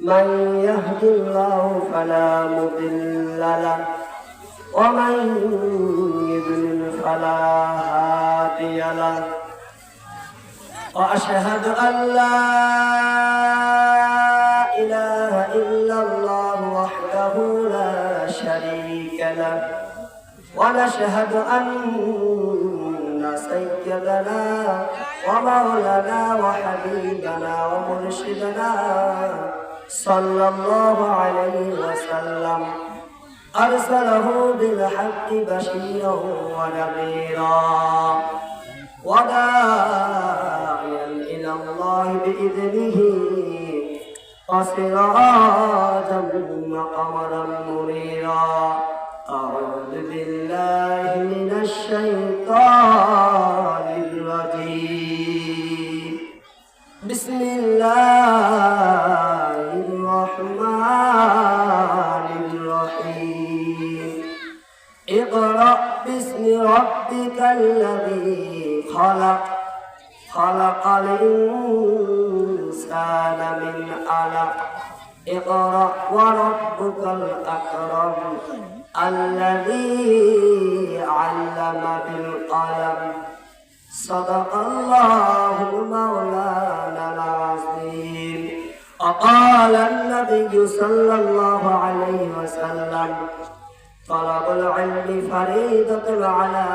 من يهد الله فلا مضل له ومن يضلل فلا هادي له. وأشهد أن لا إله إلا الله وحده لا شريك له ونشهد أن سيدنا ومولانا وحبيبنا ومرشدنا صلى الله عليه وسلم. أرسله بالحق بشيرا ونذيرا. وداعيا إلى الله بإذنه وسراجا وقمرا منيرا. أعوذ بالله من الشيطان الرجيم. بسم الله اقرأ باسم ربك الذي خلق. خلق الإنسان من علق. اقرأ وربك الأكرم الذي علم بالقلم. صدق الله مولانا العظيم. وقال النبي صلى الله عليه وسلم طلب العلم فريضة على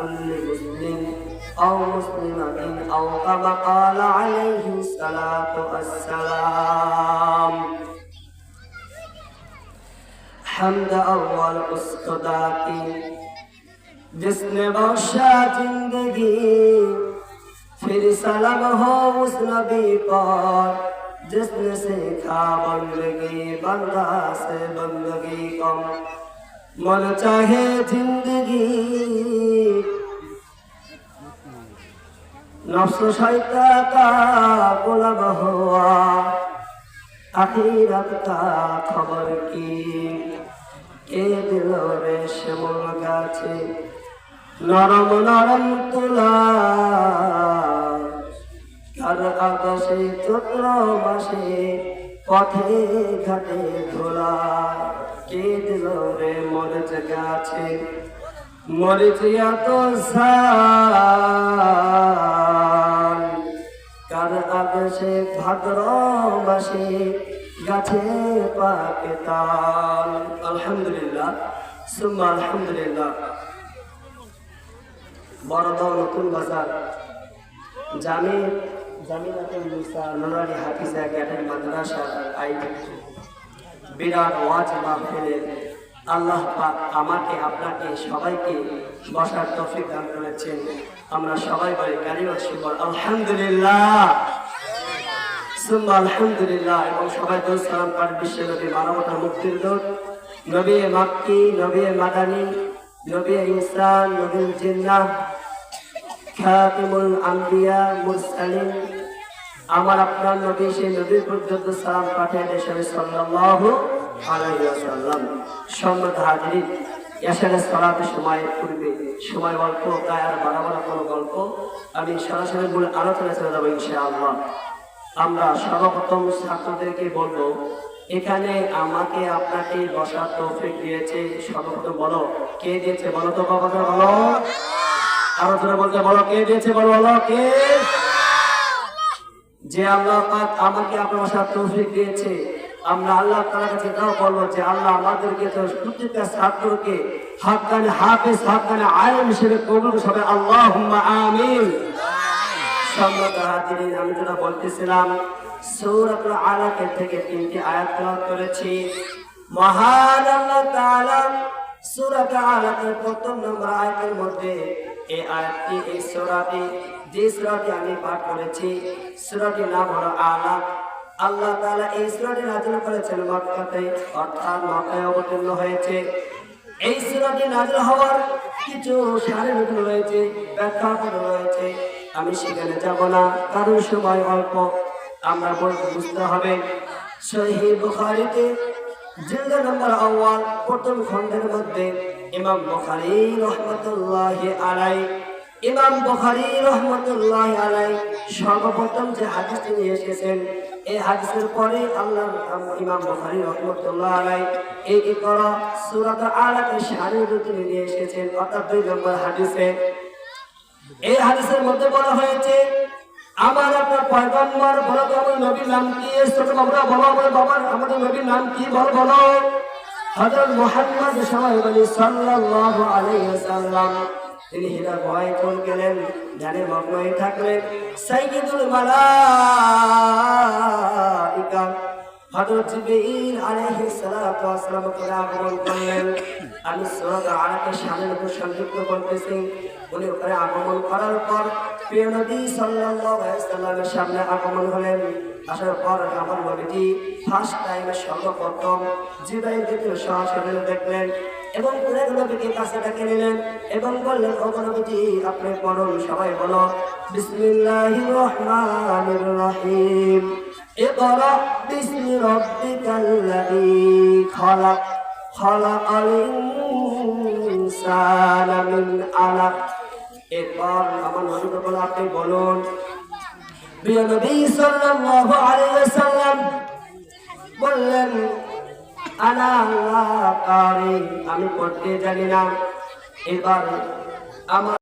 كل مسلم أو مسلمة أو كما قال عليه الصلاة والسلام حمد أول أسقطاتي جسم بخشا زندگی پھر سلام ہو اس نبی پر جس نے سیکھا بندگی بندہ سے بندگی کم মন চাহে জিন্দগি। নফস শয়তা কা গোলাম হওয়া। আখিরাত খবর কি? কে দিল রে শ্যামল গাছে? নরম নরম তোলা। তার আকাশে চন্দ্র মাসে পথে ঘাটে ধোলা। রে মরিচ গাছে। মরিচ এত ঝাল। কার আকাশে ভাদ্র গাছে পাকে তাল। আলহামদুলিল্লাহ, সুম্মা আলহামদুলিল্লাহ। বড়দাও নতুন বাজার? জামি জামিনাতুল মুসা নুরানি হাফিজা একাডেমি মাদ্রাসা আইডি বিরাট ওয়াজ মাহফিলে আল্লাহ পাক আমাকে, আপনাকে, সবাইকে বসার তৌফিক দান করেছেন। আমরা সবাই বলি কালিমা শুকর আলহামদুলিল্লাহ। আলহামদুলিল্লাহ। এবং সবাই দোষ সালাম পাঠ বিশ্ব নবী মানবতা মুক্তির দূত নবী মাক্কি, নবী মাদানী, নবী ইনসান, নবী জিন্নাহ, খাতিমুল আম্বিয়া, মুরসালিন। আমার আপনার নবী, সেই নবীর পর্যন্ত সালাম পাঠিয়ে দেশের সাল্লাল্লাহু আলাইহি ওয়াসাল্লাম। সম্মত হাজিরিন এসারে সালাতের সময় পূর্বে সময় অল্প, তাই আর বাড়াবার কোনো গল্প আমি সরাসরি বলে আলোচনা চলে যাব ইনশাআল্লাহ। আমরা সর্বপ্রথম ছাত্রদেরকে বলব, এখানে আমাকে আপনাকে বসার তৌফিক দিয়েছে, সর্বপ্রথম বলো, কে দিয়েছে বলো তো বাবা বলো? জোরে বলতে বলো, কে দিয়েছে বলো বলো, কে? যে আল্লাহ পাক আমাকে আপনার বসার তৌফিক দিয়েছে আমরা আল্লাহ তাআলার কাছে এটাও বলব যে আল্লাহ আমাদেরকে তো প্রত্যেকটা ছাত্রকে হাক্কানে হাফেজ হাক্কানে আলেম হিসেবে কবুল হবে। আল্লাহুম্মা আমিন। আমি যেটা বলতেছিলাম, সূরাতুল আলাকের থেকে তিনটি আয়াত তেলাওয়াত করেছি। মহান আল্লাহ তাআলা সূরাতুল আলাকের প্রথম নম্বর আয়াতের মধ্যে এই আয়াতটি, এই সূরাটি, যে সূরাটি আমি পাঠ করেছি, সূরাটির নাম হলো আলাক। আল্লাহ তাআলা এই সূরাটি নাযিল করেছেন মক্কাতে, অর্থাৎ মক্কায় অবতীর্ণ হয়েছে। এই সূরাটি নাযিল হওয়ার কিছু শারীরিক রয়েছে, ব্যাখ্যা রয়েছে। আমি সেখানে যাব না, কারণ সময় অল্প। আমরা বলতে বুঝতে হবে সহিহ বুখারীতে জিল্দ নম্বর আউয়াল প্রথম খণ্ডের মধ্যে ইমাম বুখারী রহমাতুল্লাহি আলাই ইমাম বুখারী রহমাতুল্লাহ আলাই সর্বপ্রথম যে হাদিসটি নিয়ে এসেছেন, এই হাদিসের পরে আল্লাহ ইমাম বুখারী রহমাতুল্লাহ আলাই এই ইকরা সূরাত আলাকে শারীরিক নিয়ে এসেছেন, অর্থাৎ দুই নম্বর হাদিসে। এই হাদিসের মধ্যে বলা হয়েছে, আমার আপনার পয়গম্বর, বলো তো আমার নবীর নাম কি? ছোট বাবরা বলো আমার বাবার, আমাদের নবীর নাম কি বল, বলো। হযরত মুহাম্মদ সাল্লাল্লাহু আলাইহি ওয়াসাল্লাম তিনি হীরা ভয় কোন গেলেন ধ্যানে মগ্ন হয়ে থাকলেন সাইয়্যিদুল মালাইকা, হযরত জিবরিল আলাইহিস সালাতু ওয়াস সালাম কে আগমন করলেন। আমি সূরা আলাকে শানের উপর সংযুক্ত করতেছি। উনি ওখানে আগমন করার পর প্রিয় নবী সাল্লাল্লাহু আলাইহি সাল্লামের সামনে আগমন হলেন। আসার পর আমার নবীজি ফার্স্ট টাইমে সর্বপ্রথম দ্বিতীয় সরাসরি দেখলেন। এবং পুরো নবীকে কাছে ডেকে নিলেন এবং বললেন ও নবীজি আপনি পড়ুন সবাই বলো বিসমিল্লাহির রহমানির রহিম اقرأ باسم ربك الذي خلق خلق الإنسان من علق এরপর আমার নবীকে বলে আপনি বলুন প্রিয় নবী সাল্লাল্লাহু আলাইহি ওয়াসাল্লাম বললেন কারি আমি করতে জানি না। এবার আমার